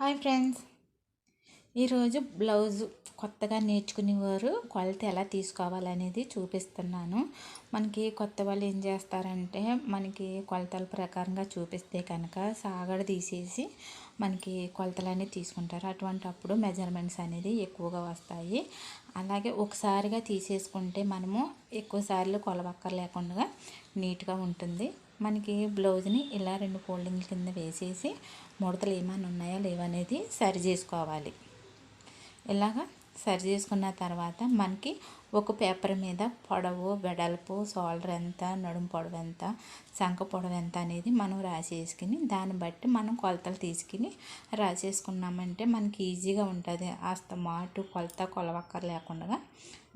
Hi friends. ఈరోజు blouse కొత్తగా నేర్చుకునేవారు కొలత ఎలా తీసుకోవాలనేది చూపిస్తున్నాను. మనకి కొత్త వాళ్ళు ఏం చేస్తారంటే మనకి కొలతల ప్రకారంగా చూపిస్తే కనుక సాగడ తీసేసి మనకి కొలతలు తీసుకుంటారు. అటువంటి అప్పుడు మెజర్మెంట్స్ అనేది ఎక్కువగా వస్తాయి. అలాగే ఒకసారిగా తీసేసుకుంటే మనము ఎక్కువసార్లు కొలవక్కర్ లేకుండా నీట్గా ఉంటుంది. మనకి బ్లౌజ్ని ఇలా రెండు ఫోల్డింగ్ల కింద వేసేసి ముడతలు ఏమైనా ఉన్నాయా లేవనేది సరి చేసుకోవాలి. ఇలాగా సరి చేసుకున్న తర్వాత మనకి ఒక పేపర్ మీద పొడవు వెడల్పు షోల్డర్ ఎంత నడుము పొడవు ఎంత శంఖ పొడవు ఎంత అనేది మనం రాసేసుకుని దాన్ని బట్టి మనం కొలతలు తీసుకుని రాసేసుకున్నామంటే మనకి ఈజీగా ఉంటుంది. అస్త మాటు కొలత కొలవక్కర్ లేకుండా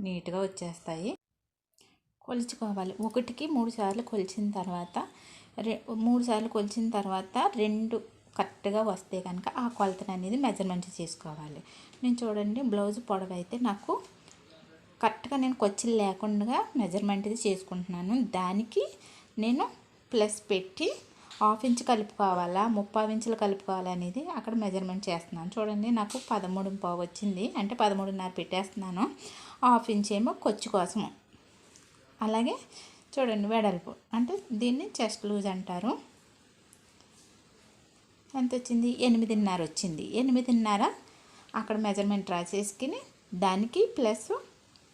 నీట్గా వచ్చేస్తాయి. కొలుచుకోవాలి. ఒకటికి మూడు సార్లు కొలిచిన తర్వాత రె మూడు సార్లు కొలిచిన తర్వాత రెండు కరెక్ట్గా వస్తే కనుక ఆ కొలతను అనేది మెజర్మెంట్ చేసుకోవాలి. నేను చూడండి బ్లౌజ్ పొడవు అయితే నాకు కరెక్ట్గా నేను కొచ్చిలు లేకుండా మెజర్మెంట్ ఇది చేసుకుంటున్నాను. దానికి నేను ప్లస్ పెట్టి హాఫ్ ఇంచ్ కలుపుకోవాలా ముప్పై ఇంచులు కలుపుకోవాలా అనేది అక్కడ మెజర్మెంట్ చేస్తున్నాను. చూడండి నాకు పదమూడు పావు వచ్చింది. అంటే పదమూడున్నర పెట్టేస్తున్నాను. హాఫ్ ఇంచ్ ఏమో కొచ్చి కోసము. అలాగే చూడండి వెడల్పు. అంటే దీన్ని చెస్ట్ లూజ్ అంటారు. ఎంత వచ్చింది ఎనిమిదిన్నర వచ్చింది. ఎనిమిదిన్నర అక్కడ మెజర్మెంట్ రాసేసుకుని దానికి ప్లస్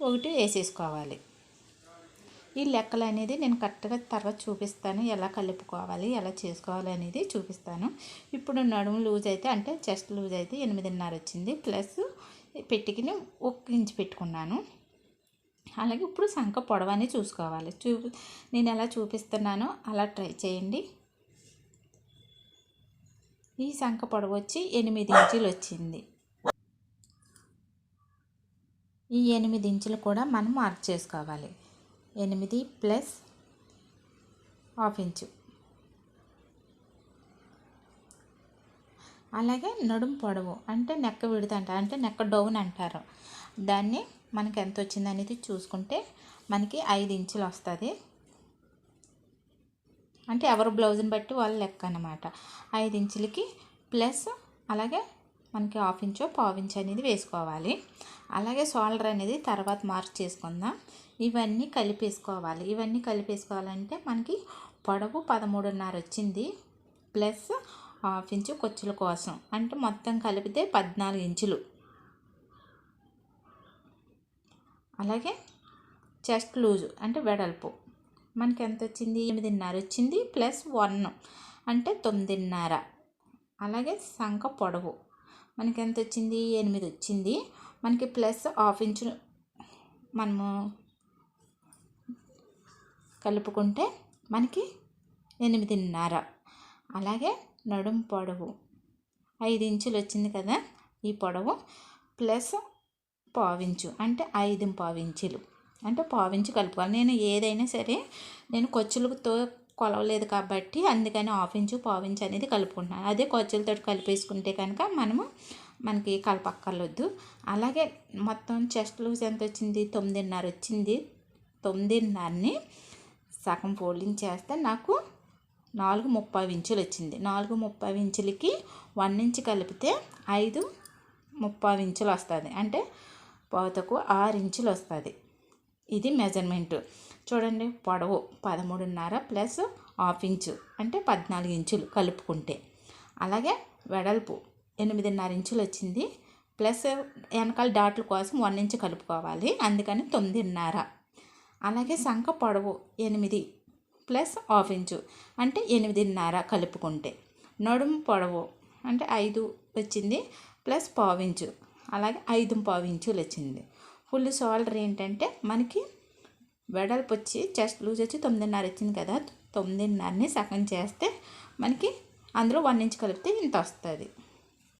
ఒకటి వేసేసుకోవాలి. ఈ లెక్కలు అనేది నేను కరెక్ట్గా తర్వాత చూపిస్తాను. ఎలా కలుపుకోవాలి ఎలా చేసుకోవాలి అనేది చూపిస్తాను. ఇప్పుడు నడుము లూజ్ అయితే అంటే చెస్ట్ లూజ్ అయితే ఎనిమిదిన్నర వచ్చింది. ప్లస్ పెట్టుకుని ఒక ఇంచు పెట్టుకున్నాను. అలాగే ఇప్పుడు సంఖ పొడవని చూసుకోవాలి. చూ నేను ఎలా చూపిస్తున్నానో అలా ట్రై చేయండి. ఈ సంఖ పొడవు వచ్చి ఎనిమిది ఇంచులు వచ్చింది. ఈ ఎనిమిది ఇంచులు కూడా మనం మార్క్ చేసుకోవాలి. ఎనిమిది ప్లస్ హాఫ్ ఇంచు. అలాగే నడుము పొడవు అంటే నెక్క విడత అంటారు అంటే నెక్క డౌన్ అంటారు. దాన్ని మనకి ఎంత వచ్చింది అనేది చూసుకుంటే మనకి ఐదు ఇంచులు వస్తుంది అంటే ఎవరు బ్లౌజ్ని బట్టి వాళ్ళ లెక్క అనమాట ఐదు ఇంచులకి ప్లస్ అలాగే మనకి హాఫ్ ఇంచో పావు ఇంచు అనేది వేసుకోవాలి. అలాగే షోల్డర్ అనేది తర్వాత మార్క్ చేసుకుందాం. ఇవన్నీ కలిపేసుకోవాలి. ఇవన్నీ కలిపేసుకోవాలంటే మనకి పొడవు పదమూడున్నర వచ్చింది ప్లస్ హాఫ్ ఇంచు కొచ్చుల కోసం. అంటే మొత్తం కలిపితే పద్నాలుగు ఇంచులు అలాగే చెస్ట్ లూజు అంటే వెడల్పు. మనకి ఎంత వచ్చింది ఎనిమిదిన్నర వచ్చింది ప్లస్ వన్ అంటే తొమ్మిదిన్నర. అలాగే సంఖ పొడవు. మనకి ఎంత వచ్చింది ఎనిమిది వచ్చింది మనకి ప్లస్ హాఫ్ ఇంచు మనము కలుపుకుంటే మనకి ఎనిమిదిన్నర. అలాగే నడుము పొడవు. ఐదు ఇంచులు వచ్చింది కదా ఈ పొడవు. ప్లస్ పావించు. అంటే ఐదు పావించులు. అంటే పావించి కలుపుకోవాలి. నేను ఏదైనా సరే నేను కొచ్చులతో కొలవలేదు కాబట్టి అందుకని హాఫ్ ఇంచు పావించు అనేది కలుపుకుంటున్నాను. అదే కొచ్చులతో కలిపేసుకుంటే కనుక మనము మనకి కలపక్కర్లొద్దు. అలాగే మొత్తం చెస్ట్ లూజ్ ఎంత వచ్చింది? తొమ్మిదిన్నర వచ్చింది. తొమ్మిదిన్నరని సగం ఫోల్డింగ్ చేస్తే నాకు నాలుగు ముప్పై ఇంచులు వచ్చింది. నాలుగు ముప్పై ఇంచులకి వన్ ఇంచ్ కలిపితే ఐదు ముప్పై ఇంచులు వస్తుంది. అంటే పావుతకు ఆరు ఇంచులు వస్తుంది. ఇది మెజర్మెంట్. చూడండి పొడవు పదమూడున్నర ప్లస్ హాఫ్ ఇంచు అంటే పద్నాలుగు ఇంచులు కలుపుకుంటే. అలాగే వెడల్పు ఎనిమిదిన్నర ఇంచులు వచ్చింది ప్లస్ వెనకాల డాట్ల కోసం వన్ ఇంచు కలుపుకోవాలి అందుకని తొమ్మిదిన్నర. అలాగే సంఖ పొడవు ఎనిమిది ప్లస్ హాఫ్ ఇంచు అంటే ఎనిమిదిన్నర కలుపుకుంటే. నడుము పొడవు అంటే ఐదు వచ్చింది ప్లస్ పావించు అలాగే ఐదు పావు ఇంచులు వచ్చింది. ఫుల్ షోల్డర్ ఏంటంటే మనకి వెడల్పు వచ్చి చెస్ట్ లూజ్ వచ్చి తొమ్మిదిన్నర వచ్చింది కదా. తొమ్మిదిన్నరని సగం చేస్తే మనకి అందులో వన్ ఇంచ్ కలిపితే ఇంత వస్తుంది.